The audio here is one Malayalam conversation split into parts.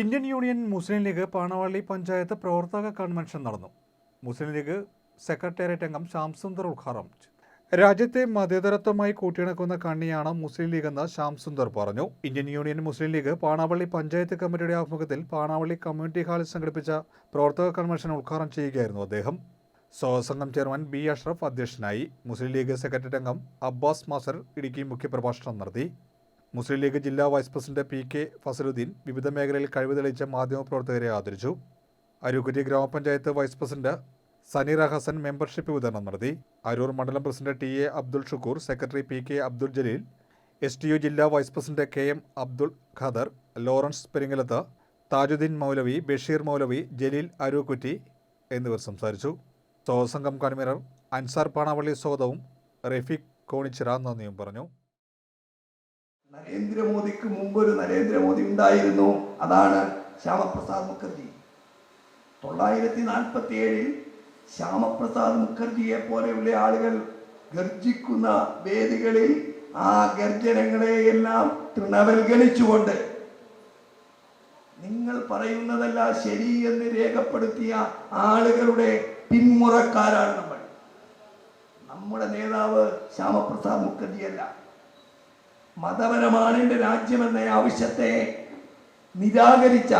Indian union Muslim league Panavally panchayat പ്രവർത്തക കൺവെൻഷൻ നടന്നു. മുസ്ലിം ലീഗ് സെക്രട്ടേറിയറ്റ് അംഗം ശ്യാം സുന്ദർ ഉദ്ഘാടനം രാജ്യത്തെ മതേതരത്വമായി കൂട്ടിയിണക്കുന്ന കണ്ണിയാണ് മുസ്ലിം ലീഗ് എന്ന് ശ്യാം സുന്ദർ പറഞ്ഞു. Indian union Muslim league Panavally panchayat കമ്മിറ്റിയുടെ ആഭിമുഖ്യത്തിൽ പാണാവള്ളി കമ്മ്യൂണിറ്റി ഹാളിൽ സംഘടിപ്പിച്ച പ്രവർത്തക കൺവെൻഷൻ ഉദ്ഘാടനം ചെയ്യുകയായിരുന്നു അദ്ദേഹം. സ്വസംഘം ചെയർമാൻ ബി അഷ്റഫ് അധ്യക്ഷനായി മുസ്ലിം ലീഗ് സെക്രട്ടറി അംഗം അബ്ബാസ് മാസർ ഇടുക്കി മുഖ്യപ്രഭാഷണം നടത്തി. മുസ്ലിം ലീഗ് ജില്ലാ vice president P K Fazaluddin വിവിധ മേഖലയിൽ കഴിവ് തെളിയിച്ച മാധ്യമപ്രവർത്തകരെ ആദരിച്ചു. അരൂക്കുറ്റി ഗ്രാമപഞ്ചായത്ത് vice president Saneera Hassan membership വിതരണം നടത്തി. അരൂർ മണ്ഡലം president T A Abdul Shukkur secretary P K Abdul Jaleel S T U ജില്ലാ vice president K M Abdul Khader Lawrence Peringalath Thajuddeen Maulavi Basheer Maulavi Jaleel Arookutty എന്നിവർ സംസാരിച്ചു. സോസംഘം കൺവീനർ അൻസാർ പാണാവള്ളി സ്വാഗതവും റഫീഖ് കോണിച്ചിറ നന്ദിയും പറഞ്ഞു. നരേന്ദ്രമോദിക്ക് മുമ്പ് ഒരു നരേന്ദ്രമോദി ഉണ്ടായിരുന്നു. അതാണ് ശ്യാമപ്രസാദ് മുഖർജി. തൊള്ളായിരത്തി നാൽപ്പത്തി ഏഴിൽ ശ്യാമപ്രസാദ് മുഖർജിയെ പോലെയുള്ള ആളുകൾ ഗർജിക്കുന്ന വേദികളിൽ ആ ഗർജനങ്ങളെയെല്ലാം തൃണവൽഗണിച്ചുകൊണ്ട് നിങ്ങൾ പറയുന്നതല്ല ശരി എന്ന് രേഖപ്പെടുത്തിയ ആളുകളുടെ പിന്മുറക്കാരാണ് നമ്മൾ. നമ്മുടെ നേതാവ് ശ്യാമപ്രസാദ് മുഖർജിയല്ല. മതപരമാണ് എന്റെ രാജ്യമെന്ന ആവശ്യത്തെ നിരാകരിച്ച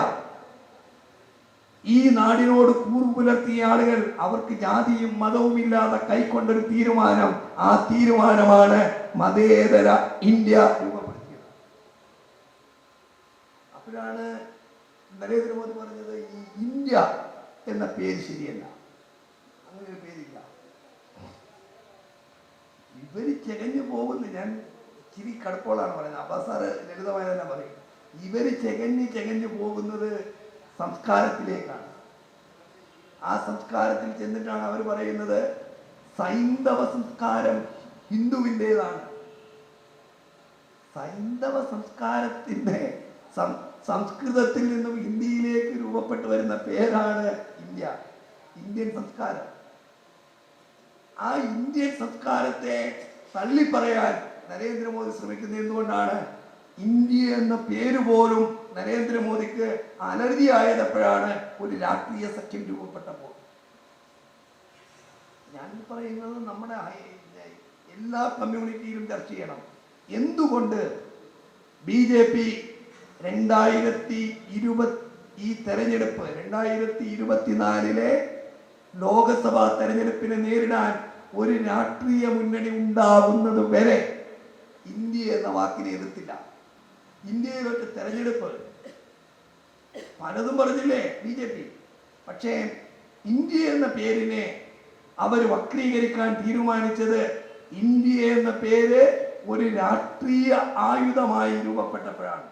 ഈ നാടിനോട് കൂറു പുലർത്തിയ ആളുകൾ അവർക്ക് ജാതിയും മതവും ഇല്ലാതെ കൈക്കൊണ്ടൊരു തീരുമാനം ആ തീരുമാനമാണ് മതേതര ഇന്ത്യ രൂപപ്പെടുത്തിയത്. അപ്പോഴാണ് നരേന്ദ്രമോദി പറഞ്ഞത് ഈ ഇന്ത്യ എന്ന പേര് ശരിയല്ല. അങ്ങനെ ഒരു പേരില്ല. ഇവർ ചെകഞ്ഞു പോകുന്നു ഞാൻ ഇച്ചിരി കടുപ്പോളാണ് പറയുന്നത്. അപ്പം സാറ് ലളിതമായ തന്നെ പറയും. ഇവർ ചെകഞ്ഞ് ചെകഞ്ഞ് പോകുന്നത് സംസ്കാരത്തിലേക്കാണ്. ആ സംസ്കാരത്തിൽ ചെന്നിട്ടാണ് അവർ പറയുന്നത് സൈന്ധവ സംസ്കാരം ഹിന്ദുവിന്റെതാണ്. സൈന്ധവ സംസ്കാരത്തിന്റെ സംസ്കൃതത്തിൽ നിന്നും ഹിന്ദിയിലേക്ക് രൂപപ്പെട്ടു വരുന്ന പേരാണ് ഇന്ത്യ. ഇന്ത്യൻ സംസ്കാരം. ആ ഇന്ത്യൻ സംസ്കാരത്തെ തള്ളിപ്പറയാൻ നരേന്ദ്രമോദി ശ്രമിക്കുന്നത് എന്തുകൊണ്ടാണ്? ഇന്ത്യ എന്ന പേര് പോലും നരേന്ദ്രമോദിക്ക് അലർജി ആയതപ്പോഴാണ് ഒരു രാഷ്ട്രീയ സഖ്യം രൂപപ്പെട്ടപ്പോൾ. ഞാൻ പറയുന്നത് നമ്മുടെ എല്ലാ കമ്മ്യൂണിറ്റിയിലും ചർച്ച ചെയ്യണം. എന്തുകൊണ്ട് ബി ജെ പി രണ്ടായിരത്തി ഇരുപത് ഈ തെരഞ്ഞെടുപ്പ് രണ്ടായിരത്തി ഇരുപത്തിനാലിലെ ലോകസഭാ തെരഞ്ഞെടുപ്പിനെ നേരിടാൻ ഒരു രാഷ്ട്രീയ മുന്നണി ഉണ്ടാകുന്നത് വരെ എന്ന വാക്കിനെ എതിർത്തില്ല. ഇന്ത്യയിലൊക്കെ തെരഞ്ഞെടുപ്പ്. പലതും പറഞ്ഞില്ലേ ബി ജെ പി? പക്ഷേ ഇന്ത്യ എന്ന പേരിനെ അവർ വക്രീകരിക്കാൻ തീരുമാനിച്ചത് ഇന്ത്യ എന്ന പേര് ഒരു രാഷ്ട്രീയ ആയുധമായി രൂപപ്പെട്ടപ്പോഴാണ്.